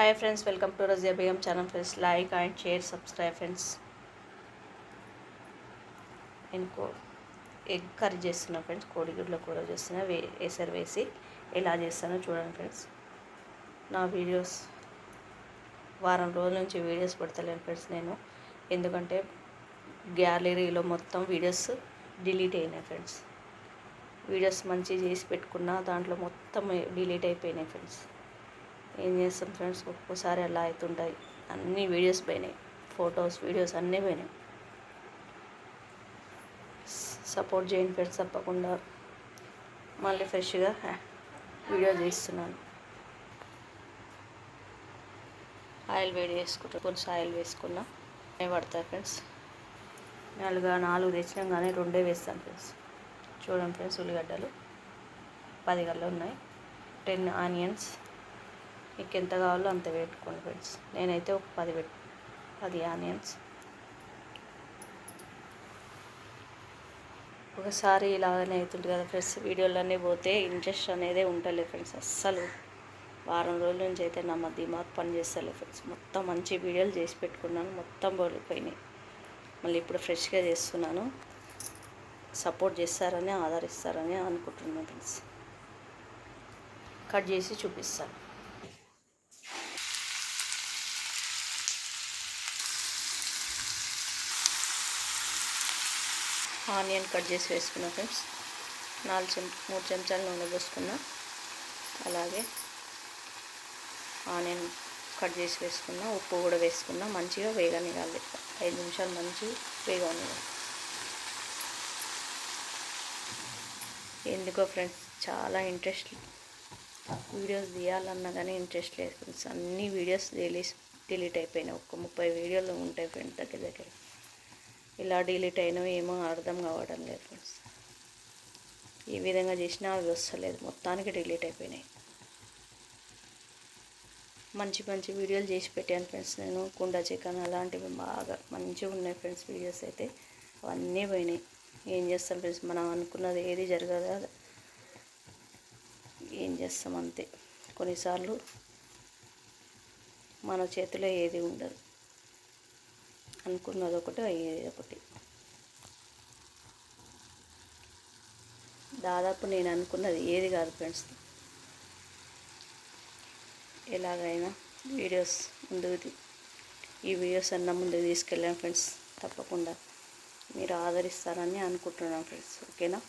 Hi friends welcome to Razia Begum channel friends like and share subscribe friends నేను egg curry చేస్తున్నా friends కోడిగుడ్ల కూర చేస్తున్నా వే ఎసరు వేసి ఎలా చేస్తానో చూడండి ఫ్రెండ్స్ నా వీడియోస్ వారం రోజుల నుంచి వీడియోస్ పెడతలేను ఫ్రెండ్స్ నేను. ఎందుకంటే గ్యాలరీలో మొత్తం వీడియోస్ డిలీట్ అయినాయి ఫ్రెండ్స్ వీడియోస్ మంచి చేసి పెట్టుకున్నా దాంట్లో మొత్తం డిలీట్ అయిపోయినాయి ఫ్రెండ్స్ ఏం చేస్తాం ఫ్రెండ్స్? ఒక్కోసారి అలా అవుతుంటాయి. అన్ని వీడియోస్ పోయినాయి. ఫొటోస్ వీడియోస్ అన్నీ పోయినాయి. సపోర్ట్ చేయండి ఫ్రెండ్స్ తప్పకుండా. మళ్ళీ ఫ్రెష్గా వీడియో తీస్తున్నాను. ఆయిల్ వేడి చేసుకుంటా. కొంచెం ఆయిల్ వేసుకున్నా. అవి పడతాయి ఫ్రెండ్స్? నాలుగు నాలుగు తెచ్చినాం కానీ రెండే వేస్తాను ఫ్రెండ్స్. చూడండి ఫ్రెండ్స్ ఉల్లిగడ్డలు. పది గల్ల ఉన్నాయి. Ten onions. మీకు ఎంత కావాలో అంత పెట్టుకోండి ఫ్రెండ్స్. నేనైతే ఒక పది పెట్టు పది ఆనియన్స్. ఒకసారి ఇలాగనే అవుతుంది కదా ఫ్రెండ్స్ వీడియోలన్నీ పోతే ఇంట్రెస్ట్ అనేది ఉండలేదు ఫ్రెండ్స్ అస్సలు. వారం రోజుల నుంచి అయితే నా దిమాగ్ పని చేస్తలే ఫ్రెండ్స్. మొత్తం మంచి వీడియోలు చేసి పెట్టుకున్నాను మొత్తం పోలిపోయినాయి మళ్ళీ ఇప్పుడు ఫ్రెష్గా చేస్తున్నాను. సపోర్ట్ చేస్తారని ఆదరిస్తారని అనుకుంటున్నాను ఫ్రెండ్స్. కట్ చేసి చూపిస్తాను. ఆనియన్ కట్ చేసి వేసుకున్నా ఫ్రెండ్స్. నాలుగు చెం మూడు చెంచాలు నూనె పోసుకున్నా. అలాగే ఆనియన్ కట్ చేసి వేసుకున్నా ఉప్పు కూడా వేసుకున్నా మంచిగా వేగనివ్వాలి. ఐదు నిమిషాలు మంచి వేగనివ్వాలి. ఎందుకో ఫ్రెండ్స్ చాలా ఇంట్రెస్ట్ వీడియోస్ తీయాలన్నా కానీ ఇంట్రెస్ట్ లేదు. ఫ్రెండ్స్ అన్ని వీడియోస్ డిలీట్ డిలీట్ అయిపోయినాయి. ఒక ముప్పై వీడియోలు ఉంటాయి ఫ్రెండ్స్ దగ్గర దగ్గర. ఇలా డిలీట్ అయినా ఏమో అర్థం కావడం లేదు ఫ్రెండ్స్. ఈ విధంగా చేసినా అవి వస్తలేదు. మొత్తానికి డిలీట్ అయిపోయినాయి. మంచి మంచి వీడియోలు చేసి పెట్టాను ఫ్రెండ్స్ నేను. కుండ చికెన్ అలాంటివి బాగా మంచిగా ఉన్నాయి ఫ్రెండ్స్ వీడియోస్ అయితే. అవన్నీ పోయినాయి. ఏం చేస్తాం ఫ్రెండ్స్? మనం అనుకున్నది ఏది జరగదు ఏం చేస్తాం అంతే. కొన్నిసార్లు మన చేతిలో ఏది ఉండదు. అనుకున్నది ఒకటి అయ్యేది ఒకటి. దాదాపు నేను అనుకున్నది ఏది కాదు ఫ్రెండ్స్. ఎలాగైనా వీడియోస్ ముందుకు ఈ వీడియోస్ అన్న ముందుకు తీసుకెళ్ళాను ఫ్రెండ్స్. తప్పకుండా మీరు ఆదరిస్తారని అనుకుంటున్నాను ఫ్రెండ్స్. ఓకేనా?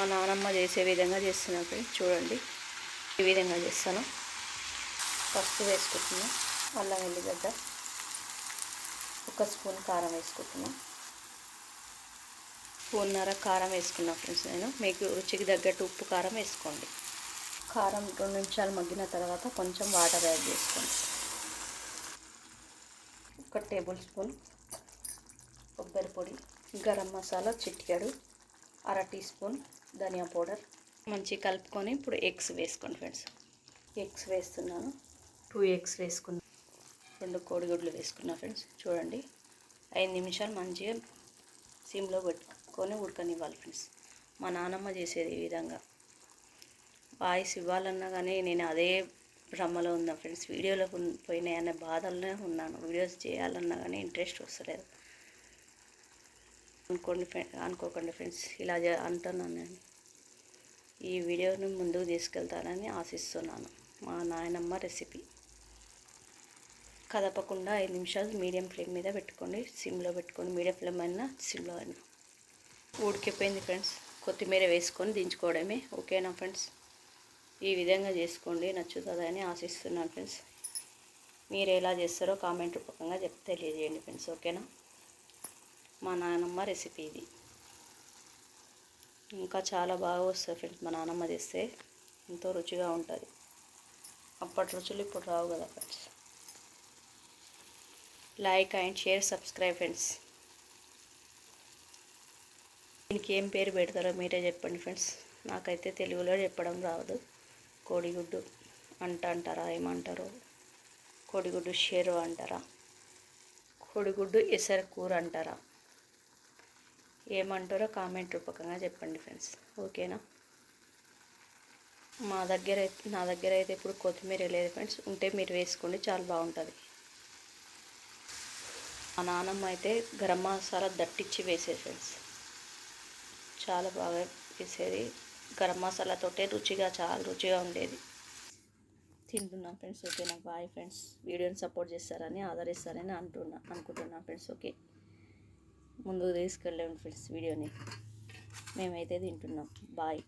మా నానమ్మ చేసే విధంగా చేస్తున్నాను ఫ్రెండ్స్. చూడండి. ఈ విధంగా చేస్తాను. ఫస్ట్ వేసుకుంటున్నాను అల్లం వెల్లిగడ్డ ఒక స్పూన్ కారం వేసుకుంటున్నాం. స్పూన్నర కారం వేసుకున్నా ఫ్రెండ్స్ నేను. మీకు రుచికి తగ్గట్టు ఉప్పు కారం వేసుకోండి. కారం రెండు నిమిషాలు మగ్గిన తర్వాత కొంచెం వాటర్ యాడ్ చేసుకోండి. ఒక టేబుల్ స్పూన్ కొబ్బరి పొడి గరం మసాలా చిటికెడు అర టీ స్పూన్ ధనియా పౌడర్. మంచిగా కలుపుకొని ఇప్పుడు ఎగ్స్ వేసుకోండి ఫ్రెండ్స్. ఎగ్స్ వేస్తున్నాను. టూ ఎగ్స్ వేసుకున్నాను రెండు కోడిగుడ్లు వేసుకున్నా ఫ్రెండ్స్. చూడండి. ఐదు నిమిషాలు మంచిగా సిమ్లో పెట్టుకొని ఉడకనివ్వాలి ఫ్రెండ్స్. మా నానమ్మ చేసేది ఈ విధంగా. వాయిస్ ఇవ్వాలన్నా కానీ నేను అదే భ్రమలో ఉన్నా ఫ్రెండ్స్. వీడియోలో పోయినాయి అనే బాధలోనే ఉన్నాను. వీడియోస్ చేయాలన్నా కానీ ఇంట్రెస్ట్ వస్తలేదు. అనుకోండి అనుకోకండి ఫ్రెండ్స్. ఇలా అంటున్నాను నేను. ఈ వీడియోను ముందుకు తీసుకెళ్తానని ఆశిస్తున్నాను. మా నాయనమ్మ రెసిపీ. కదపకుండా ఐదు నిమిషాలు మీడియం ఫ్లేమ్ మీద పెట్టుకోండి. సిమ్లో పెట్టుకోండి. మీడియం ఫ్లేమ్ అయినా సిమ్లో అయినా. ఉడికిపోయింది ఫ్రెండ్స్. కొత్తిమీర వేసుకొని దించుకోవడమే. ఓకేనా ఫ్రెండ్స్? ఈ విధంగా చేసుకోండి. నచ్చుతుందని ఆశిస్తున్నాను ఫ్రెండ్స్. మీరు ఎలా చేస్తారో కామెంట్ రూపకంగా చెప్ తెలియజేయండి ఫ్రెండ్స్. ఓకేనా? మా నాన్నమ్మ రెసిపీ ఇది. ఇంకా చాలా బాగా వస్తుంది ఫ్రెండ్స్. మా నాన్నమ్మ చేస్తే ఎంతో రుచిగా ఉంటుంది. అప్పటి రుచులు ఇప్పుడు రావు కదా friends. Like and share subscribe friends. దీనికి ఏం పేరు పెడతారో మీరే చెప్పండి ఫ్రెండ్స్. నాకైతే తెలుగులో చెప్పడం రాదు. కోడిగుడ్డు అంట అంటారా ఏమంటారో? కోడిగుడ్డు షేరు అంటారా? కోడిగుడ్డు ఎసర కూర అంటారా? ఏమంటారో కామెంట్ రూపకంగా చెప్పండి ఫ్రెండ్స్. ఓకేనా? మా దగ్గర అయితే నా దగ్గర అయితే ఇప్పుడు కొత్తిమీర లేదు ఫ్రెండ్స్. ఉంటే మీరు వేసుకోండి చాలా బాగుంటుంది. మా నాన్నమ్మ అయితే గరం మసాలా దట్టించి వేసేది ఫ్రెండ్స్. చాలా బాగా వేసేది. గరం మసాలాతోటే రుచిగా చాలా రుచిగా ఉండేది. తింటున్నా ఫ్రెండ్స్ ఓకే. నాకు బాయ్ ఫ్రెండ్స్ వీడియోని సపోర్ట్ చేస్తారని ఆదరిస్తారని అంటున్నా అనుకుంటున్నా ఫ్రెండ్స్ ఓకే. ముందుకు తీసుకెళ్ళాము ఫ్రెండ్స్ వీడియోని. మేమైతే తింటున్నాం. బాయ్.